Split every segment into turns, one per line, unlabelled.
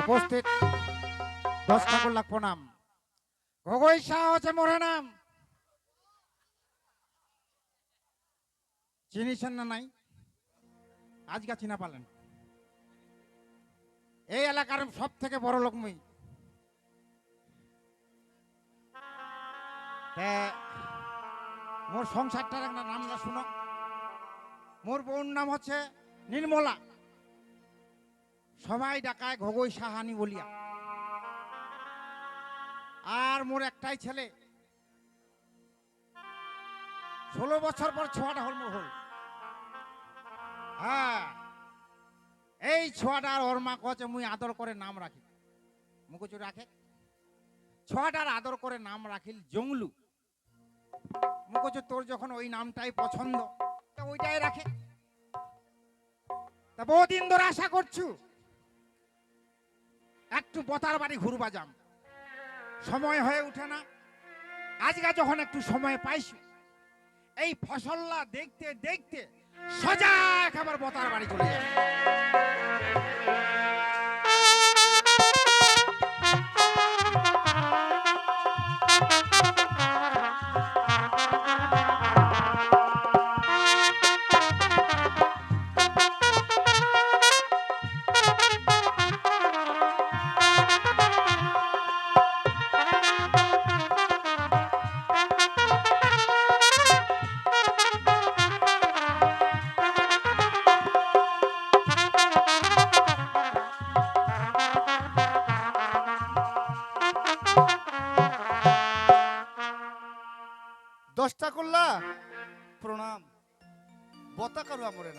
উপস্থিত দশ ঠাকুর গগৈ শাহ হচ্ছে মোরে নাম। চিনিছেন না নাই? আজকে চিনা পালেন। এই এলাকার সব থেকে বড় লোক মুই তে, মোর সংসারটার একটা নামটা শুনো। মোর বউর নাম হচ্ছে নির্মলা। সবাই ডাকায় ঘগই সাহানি বলিয়া। আর মোর একটাই ছেলে। ষোলো বছর পর ছোয়াটা হল হল। হ্যাঁ এই ছোয়াটার ওর মা কছে মুই আদর করে নাম রাখি। মুকুচু রাখে। ছোয়াটার আদর করে নাম রাখিল জংলু। তোর যখন ওই নামটাই পছন্দ ওইটাই রাখে। তা বহুদিন ধরে আশা করছু, একটু বতার বাড়ি ঘুরবা যাম। সময় হয়ে উঠে না, আজকে যখন একটু সময় পাইছি, এই ফসলটা দেখতে দেখতে সজা একেবারে বতার বাড়ি চলে যাবে।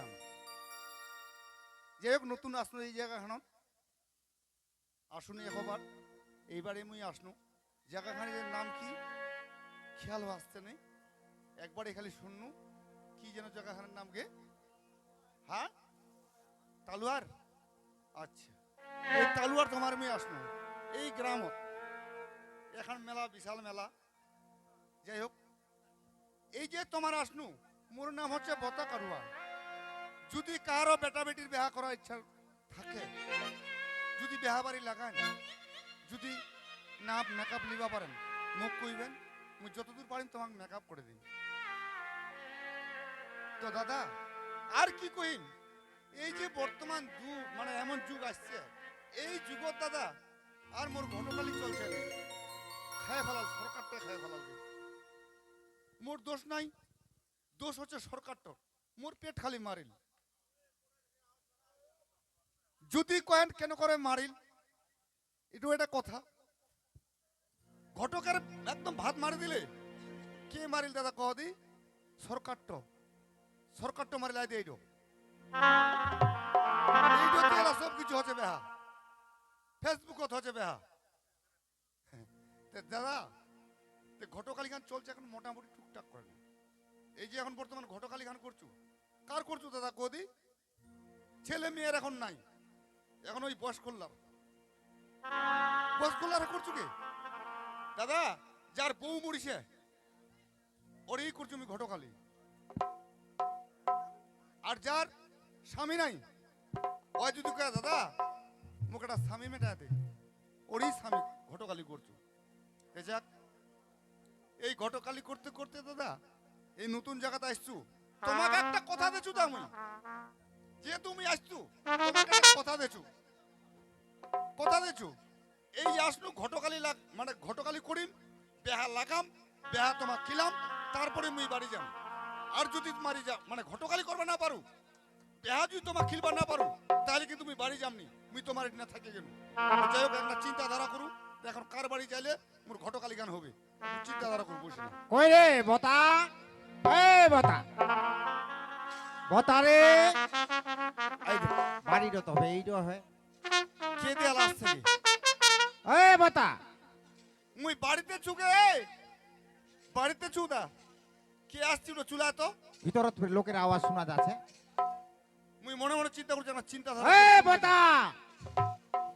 কারু যাই হোক নতুন আসলো এই জায়গা খান আসুন একবার। এইবারে মুই আসনু। জায়গাখানের নাম কি? খেয়াল আসতে নেই। একবারে খালি শুননু। কি যেন জায়গাখানের নাম গে? হ্যাঁ? তালুয়ার? আচ্ছা। এই তালুয়ার তোমার মেয়ে আসনু। এই গ্রামত। এখন মেলা, বিশাল মেলা। যাই হোক এই যে তোমার আসনু, মোর নাম হচ্ছে বতা কারুয়া যদি কারও বেটা বেটির বিয়া করার ইচ্ছা থাকে, যদি বিয়া বাড়ি লাগান, যদি না মেকআপ লিবা পারেন মোক কইবেন মুই যতদূর পারিম তোমাকে মেকআপ করে দিন। তো দাদা, আর কি কইম? এই যে বর্তমান যুগ মানে এমন যুগ আসছে, এই যুগত দাদা, আর মোর ঘটকালি চলছে না। খায় ফেলাল সরকারটা খায় ফেলাল মোর দোষ নাই, দোষ হচ্ছে সরকারটা মোর পেট খালি মারিল। যদি কয়েন কেন করে মারিল? এটু এটা কথা। ঘটকের একদম ভাত মারি দিলে, কে মারিল দাদা কহ দি? সরকারটা সরকারটা মারিল আই এইটো। এইটো তেলা সব কিছু হচ্ছে বেহা। ফেসবুকত হচ্ছে বেহা। তে দাদা, তে ঘটকালি গান চলছে এখন মোটামুটি টুকটাক করে। এই যে এখন বর্তমান ঘটকালি গান করছ, কার করছু দাদা কদি ছেলে মেয়ের এখন নাই। এখন ওই বয়স করলাম। বয়স করলাম করছু কি? দাদা, যার বউ মরিছে, ওরই করছ আমি ঘটকালি আর যার স্বামী নাই, ওই যদি কয়, দাদা, মোক একটা স্বামী মেটাতে ওরই স্বামী ঘটকালি করছু। যাক, এই ঘটকালি করতে করতে দাদা, এই নতুন জায়গাতে আসছো। তোমাকে একটা কথা দেছু তো আমি। যে তুমি আসছো, তোমাকে একটা কথা দেছু কথা দেছু এই আসনু ঘটকালি লাগ মানে ঘটকালি করিম বেহা লাগাম বেহা তোমাক খিলাম তারপরে মুই বাড়ি যাম। আর যদি মারি যা মানে ঘটকালি করবা না পারু বেহা যদি তোমাক খিলবা না পারু তাহলে কিন্তু মুই বাড়ি যামনি মুই তোমার এখানে থাকি গেল যাই হোক একটা চিন্তাধারা করু এখন কার বাড়ি যাইলে মোর ঘটকালি গান হবে? চিন্তাধারা করু বসে না
কই রে বতা? এ বতা। বতা রে। বাড়িটা তো হবে এইটা হয়।
কে দেয়াল আসছে?
এ বতা।
মুই বাড়িতে চুকে বাড়িতে চুদা কে আসছিল চুলা তো?
ভিতরত লোকের আওয়াজ শোনা যাচ্ছে।
মুই মনে মনে চিন্তা করছি আমার চিন্তা
এ বতা।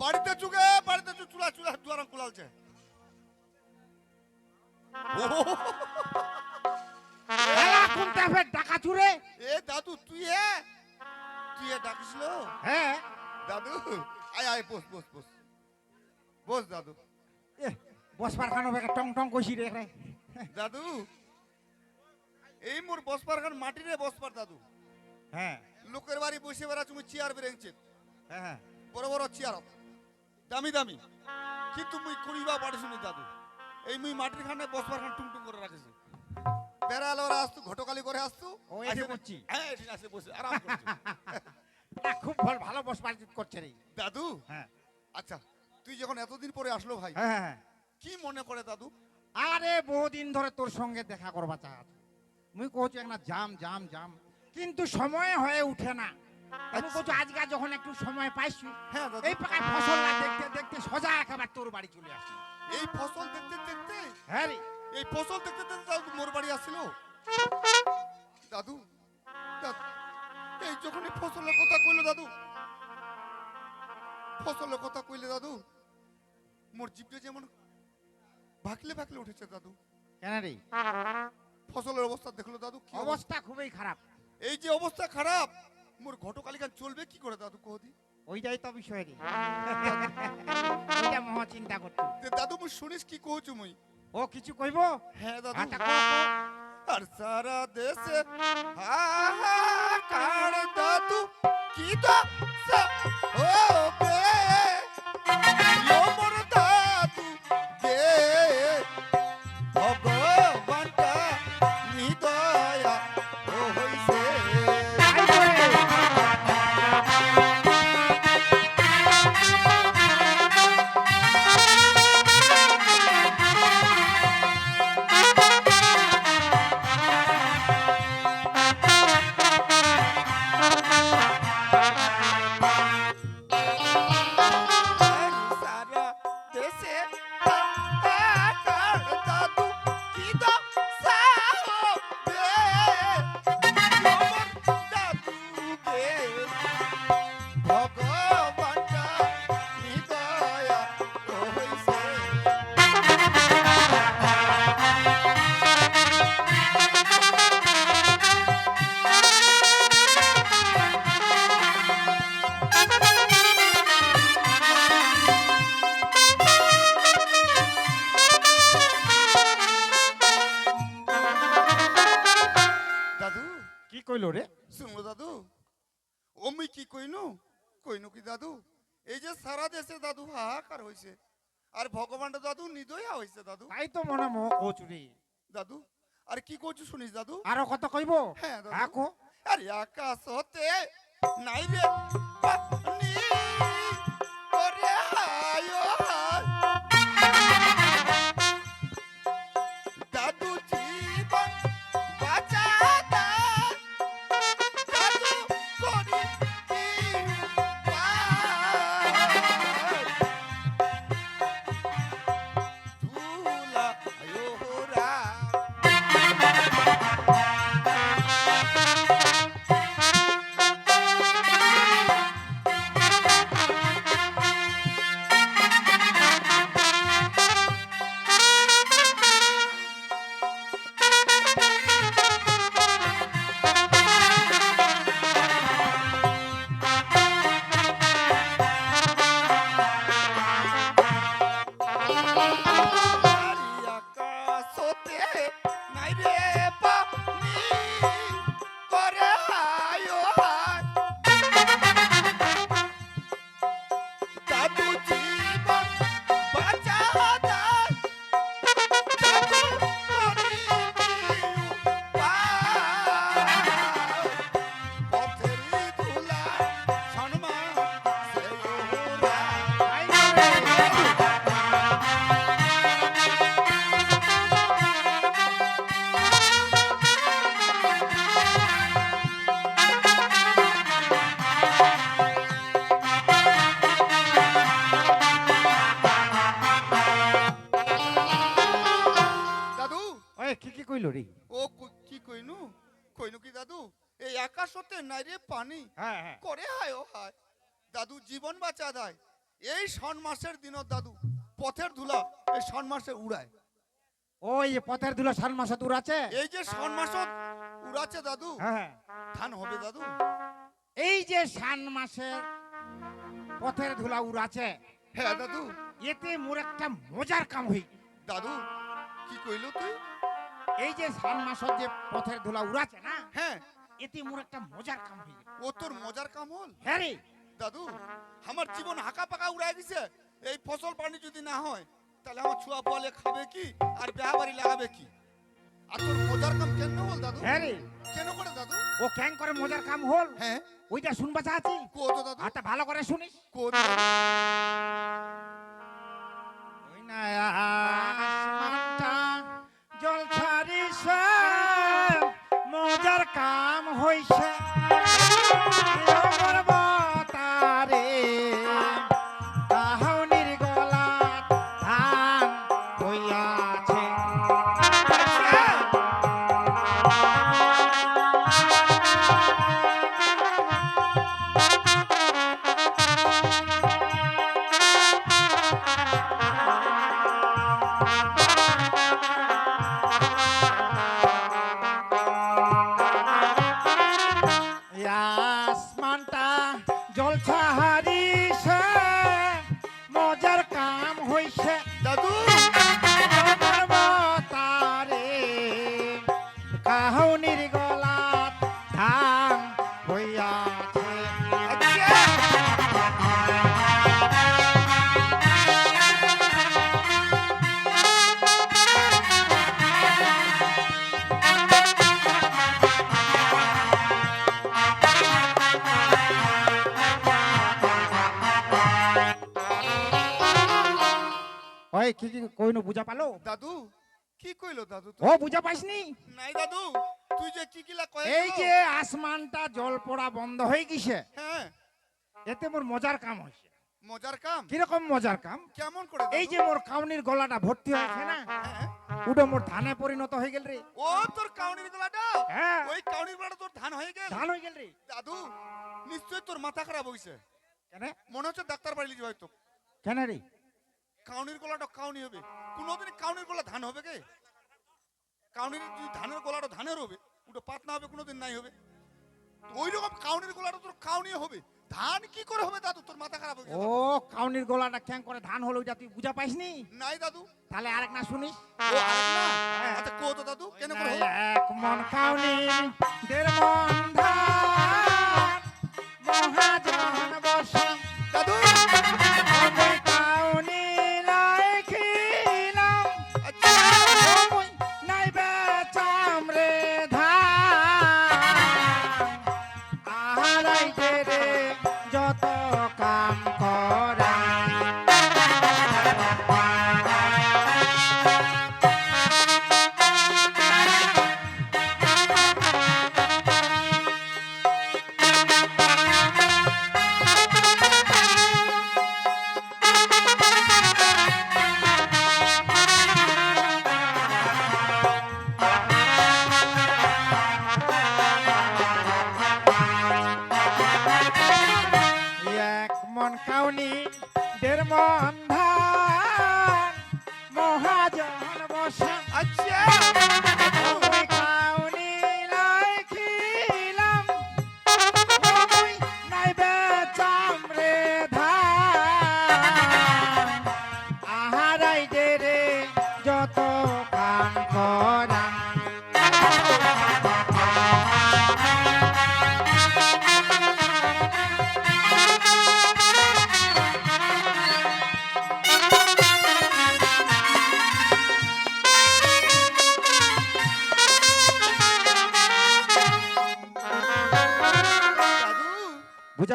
বাড়িতে চুকে বাড়িতে চু চুলা চুলা দুয়ার কুলালছে। ও
চুরে।
এ দাদু তুই এ তুই এ ডাকিছিল
হ্যাঁ
দাদু আয় আয় বস বস বস। বস দাদু।
এ, বসবার খানো বেকে টং টং কইছি রে রে
দাদু এই মোর বসবার খান মাটিরে বসবার দাদু।
হ্যাঁ।
লোকের বাড়ি বসে বেড়া তুমি চেয়ার বেরেংছে
হ্যাঁ
বড় বড় চেয়ার দামি দামি। কিন্তু মুই করিবা পারিস নি দাদু। এই মুই মাটির খানে বসবার খান টুংটুং করে রাখিছি। বেড়াল ওরা আসতু ঘটকালি করে আসতু।
ও, এসে বসছি।
হ্যাঁ এসে বসে। আরাম করছে।
না, খুব ভালো ভালো বসবার করছে রে
দাদু?
হ্যাঁ।
আচ্ছা তুই যখন এতদিন পরে আসলো ভাই
হ্যাঁ হ্যাঁ, হ্যাঁ।
কি মনে করে দাদু?
আরে বহুদিন ধরে তোর সঙ্গে দেখা করবা চা মুই কইছি একটা জাম জাম জাম। কিন্তু সময় হয়ে উঠে না। আমি কইছি আজকে যখন একটু সময় পাইছি
হ্যাঁ দাদু।
এই পাকায় ফসল না দেখতে দেখতে সোজা একেবারে তোর বাড়ি চলে আসি
এই ফসল দেখতে দেখতে?
হ্যাঁ রে।
এই ফসল দেখতে দেখতে দাদু মোর বাড়ি আসছিল? দাদু দাদু এই যখন ফসলের কথা কইলো দাদু ফসলের কথা কইলে দাদু মোর জিভটা যেমন ভাকলে ভাকলে উঠেছে দাদু।
কেন রে?
ফসলের অবস্থা দেখল দাদু কি অবস্থা?
খুবই খারাপ।
এই যে অবস্থা খারাপ মোর ঘটকালিকান চলবে কি করে দাদু কোহদি
ওইটাই তো বিষয় রে। ওইটা মহা চিন্তা করছ
দাদু মুই শুনিস কি কহছু মুই?
ও কিছু কইব?
হ্যাঁ দাদু।
আচ্ছা।
আর সারা দেশে হাহাকার দাদু কি তো হবে দাদু? অমি কি কইনু? কইনু কি দাদু? এই যে সারা দেশে দাদু হাহাকার হইছে। আর ভগবান দাদু নিদয়া হইছে দাদু।
তাই তো মনে মহ কইছু রে।
দাদু আর কি কচু শুনিস দাদু?
আরও কত কইব?
হ্যাঁ, দাদু। আরে আকাশ হতে নাই রে। বাঁচা দেয় এই শন মাসের দিনত দাদু পথের ধুলা এই শন মাসে উড়ায়।
ওই পথের দুলো সাল মাস আছে
এই যে শন মাসত উড়াচ্ছে দাদু
হ্যাঁ
ধান হবে দাদু।
এই যে সান মাসে পথের ধুলা উড়াছে
হ্যাঁ দাদু।
এতে মোর একটা মজার কাম হই।
দাদু কি কইল তুই?
এই যে সান মাসের যে পথের ধুলা উড়াচ্ছে না
হ্যাঁ।
এতে মোর একটা মজার কাম হই।
ও তোর মজার কাম হল?
হ্যাঁ রে।
দাদু আমার জীবন হাঁকা পাকা উড়াই গেছে এই ফসল পানি যদি না হয় তাহলে আমার ছুয়া পোয়ালে খাবে কি? আর বেহা বাড়ি লাগাবে কি? আর তোর মজার কাম কেন হল দাদু?
হ্যাঁ রে।
কেন করে দাদু?
ও ক্যাং করে মজার কাম হল?
হ্যাঁ।
ওইটা শুনবা চাচ্ছি
কো তো দাদু।
আচ্ছা ভালো করে শুনিস।
কো
ওই না হইয়াছে
দাদু
কি
কইলো দাদু
ও বুঝা পাইসনি?
নাই দাদু তুই যে কি কিলা কয়
এই যে আসমানটা জল পড়া বন্ধ হয়ে গেছে
হ্যাঁ।
এতে মোর মজার কাম হয়েছে।
মজার কাম?
কীরকম মজার কাম?
কেমন করে
এই যে মোর কাউনির গলাটা ভর্তি হয়েছে না
হ্যাঁ।
ওটা মোর ধানে পরিণত হয়ে গেল রে।
ও তোর কাউনির গলাটা?
হ্যাঁ।
ওই কাউনির গলাটা তোর ধান হয়ে গেল?
ধান হয়ে গেল রে।
দাদু নিশ্চয় তোর মাথা খারাপ হইছে।
কেন?
মনে হচ্ছে ডাক্তার বাড়ি লিখে হয়তো।
কেন রে?
কাউনির গলাটা কাউনি হবে। কোনোদিন কাউনির গলা ধান হবে কে? কাউনির যদি ধানের গলাটা ধানের হবে ওটা পাতনা হবে কোনোদিন নাই হবে। ওই রকম কাউনির গলাটা তোর কাউনি হবে। ধান কি করে হবে দাদু? তোর মাথা খারাপ হয়ে
ও কাউনির গলাটা ক্যাং করে ধান হলো ওইটা তুই বুঝা পাইসনি?
নাই দাদু।
তাহলে আরেক না শুনিস?
ও আরেক না? আচ্ছা কো তো দাদু কেন করে হলো?
এক মন কাউনি দেড় মন ধান মহাজন বসন
দাদু!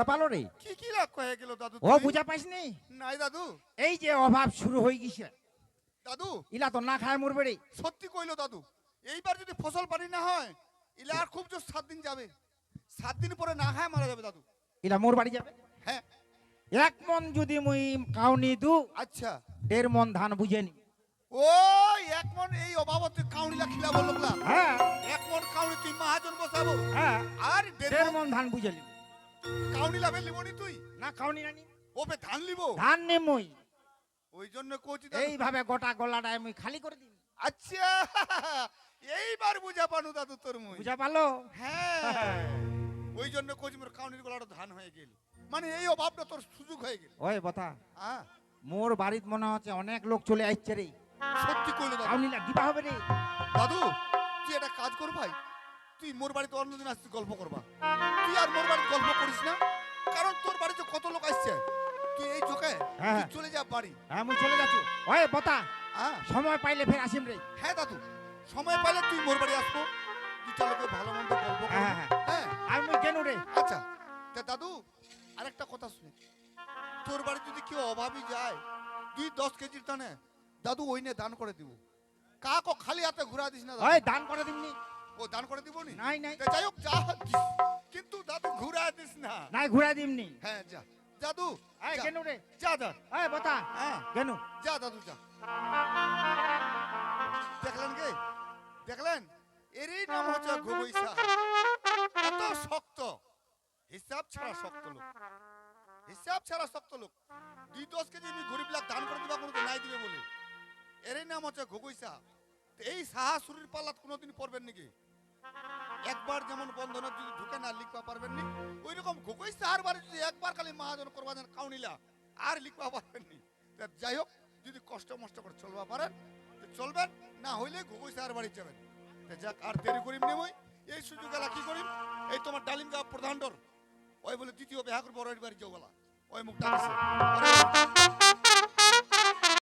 বুঝা পালো রে
কি কি লাগ কয়ে গেল দাদু
ও? বুঝা পাইসনি?
নাই দাদু।
এই যে অভাব শুরু হয়ে গেছে।
দাদু।
ইলা তো না খায় মরবে রে।
সত্যি কইলো দাদু এইবার যদি ফসল পানি না হয় ইলে আর খুব জোর সাত দিন যাবে। সাত দিন পরে না খায় মারা যাবে দাদু।
ইলা মোর বাড়ি যাবে?
হ্যাঁ।
এক মন যদি মুই কাউনি দু
আচ্ছা।
দেড় মন ধান বুঝে নি।
ও এক মন এই অভাবত কাউনিলা খিলা বলল
হ্যাঁ।
এক মন কাউনি তুই মহাজন বসাবো।
হ্যাঁ।
আর দেড় মন
ধান বুঝে নি
কাউনিলা বের লিবনি তুই?
না কাউনি নানি
ও বে ধান লিব?
ধান নে মুই
ওই জন্য কোচি
এইভাবে গোটা গলাটায় মুই খালি করে দিন
আচ্ছা এইবার বুঝা পানু দাদু তোর মুই।
বুঝা পারল
হ্যাঁ। ওই জন্য কজিমের কাউনির গলাটা ধান হয়ে গেল। মানে এই অভাবটা তোর সুযোগ হয়ে গেল।
ওই বতা
হ্যাঁ
মোর বাড়িত মনে হচ্ছে অনেক লোক চলে আসছে রে।
সত্যি কইলো দাদু।
আউনিলা দিবা হবে রে।
দাদু তুই একটা কাজ কর ভাই। তুই মোর বাড়িতে অন্যদিন আসছিস গল্প করবা। তুই আর মোর বাড়িতে গল্প করিস না। কারণ তোর বাড়িতে কত লোক আসছে? তুই এই চোখে
হ্যাঁ।
চলে যা বাড়ি।
হ্যাঁ মুই চলে যাচ্ছি। ওই বতা
হ্যাঁ
সময় পাইলে ফের আসিম রে।
হ্যাঁ দাদু। সময় পাইলে তুই মোর বাড়ি আসব। দুটা লোকে ভালো মন্দ গল্প করব।
হ্যাঁ, হ্যাঁ।
হ্যাঁ।
আমি কেন রে?
আচ্ছা তা দাদু আরেকটা কথা শুনে। তোর বাড়ি যদি কেউ অভাবী যায় তুই দশ কেজির টানে দাদু ওই নিয়ে দান করে দিব। কাকো খালি হাতে ঘুরা দিস না
দান করে দিমনি।
ও দান করে দিব নি?
নাই নাই।
যাই হোক যা কিন্তু দাদু ঘুরা দিস না।
নাই ঘুরা দিমনি
হ্যাঁ যা। দাদু
এই
যা,
কেন রে।
যা যা
ওই বতা।
হ্যাঁ।
কেন
যা দাদু যা। দেখলেন কে? দেখলেন? এরই নাম হচ্ছে ঘুগুইসা এত শক্ত। হিসাব ছাড়া শক্ত লোক। হিসাব ছাড়া শক্ত লোক। দুই দশ কেজি আমি গরিব লাখ দান করে দিবা কোনো নাই দিবে বলে। এরই নাম হচ্ছে ঘুগুইসা এই সাহা শরীর পাল্লাত কোনোদিন পড়বেন নাকি? একবার যেমন বন্ধনে যদি ঢুকে না লিখবা পারবেন নি ওই রকম ঘুগুই সাহার বাড়ি যদি একবার খালি মহাজন করবা দেন কাউনিলা, আর লিখবা পারবেন নি তা যাই হোক, যদি কষ্ট মষ্ট করে চলবা পারেন চলবেন, না হইলে ঘুগুই সাহার বাড়ি যাবেন। যাক, আর দেরি করিম নি মই। এই সুযোগ এলা কি করিম? এই তোমার ডালিম গাঁ প্রধান ওই বলে দ্বিতীয় বিহা করব ওর বাড়ি যাও বলা। ওই মুখটা